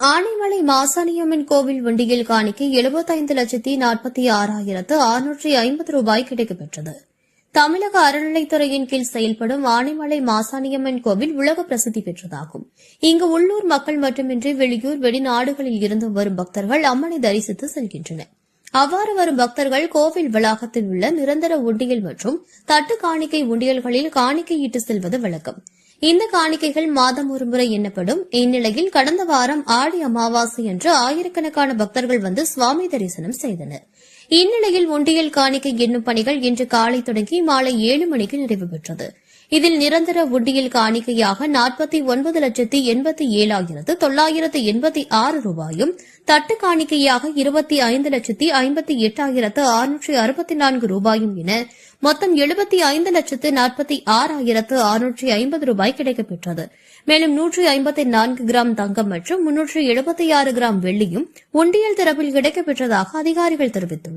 ஆனைமலை மாசாணியம்மன் கோவில் வண்டியில் காணிக்கை எழுபத்தைந்து லட்சத்தி நாற்பத்தி ஆறாயிரத்து அறுநூற்றி ஐம்பது ரூபாய் கிடைக்கப்பெற்றது தமிழக அறநிலைத்துறையின் கீழ் செயல்படும் ஆனைமலை மாசாணியம்மன் கோவில் உலக பிரசித்தி பெற்றதாகும். இங்கு உள்ளூர் மக்கள் மட்டுமின்றி வெளியூர் வெளிநாடுகளில் இருந்து வரும் பக்தர்கள் அம்மனை தரிசித்து செல்கின்றனர். அவ்வாறு வரும் பக்தர்கள் கோவில் வளாகத்தில் உள்ள நிரந்தர உண்டியல் மற்றும் தட்டு காணிக்கை உண்டியல்களில் காணிக்கையிட்டு செல்வது வழக்கம். இந்த காணிக்கைகள் மாதம் ஒருமுறை எண்ணப்படும். இந்நிலையில் கடந்த வாரம் ஆடி அமாவாசை என்று ஆயிரக்கணக்கான பக்தர்கள் வந்து சுவாமி தரிசனம் செய்தனர். இந்நிலையில் உண்டியல் காணிக்கை எண்ணும் பணிகள் இன்று காலை தொடங்கி மாலை ஏழு மணிக்கு நிறைவு பெற்றது. இதில் நிரந்தர உண்டியல் காணிக்கையாக நாற்பத்தி ஒன்பது லட்சத்தி எண்பத்தி ஏழாயிரத்து தொள்ளாயிரத்து எண்பத்தி ஆறு ரூபாயும் தட்டு காணிக்கையாக இருபத்தி ஐந்து லட்சத்தி ஐம்பத்தி எட்டாயிரத்து அறுநூற்றி அறுபத்தி நான்கு ரூபாயும் என மொத்தம் எழுபத்தி ஐந்து லட்சத்து நாற்பத்தி ஆறாயிரத்து அறுநூற்றி ஐம்பது ரூபாய் கிடைக்கப்பெற்றது. மேலும் நூற்றி ஐம்பத்தி நான்கு கிராம் தங்கம் மற்றும் முன்னூற்றி எழுபத்தி ஆறு கிராம் வெள்ளியும் உண்டியல் தரப்பில் கிடைக்கப்பெற்றதாக அதிகாரிகள் தெரிவித்துள்ளனர்.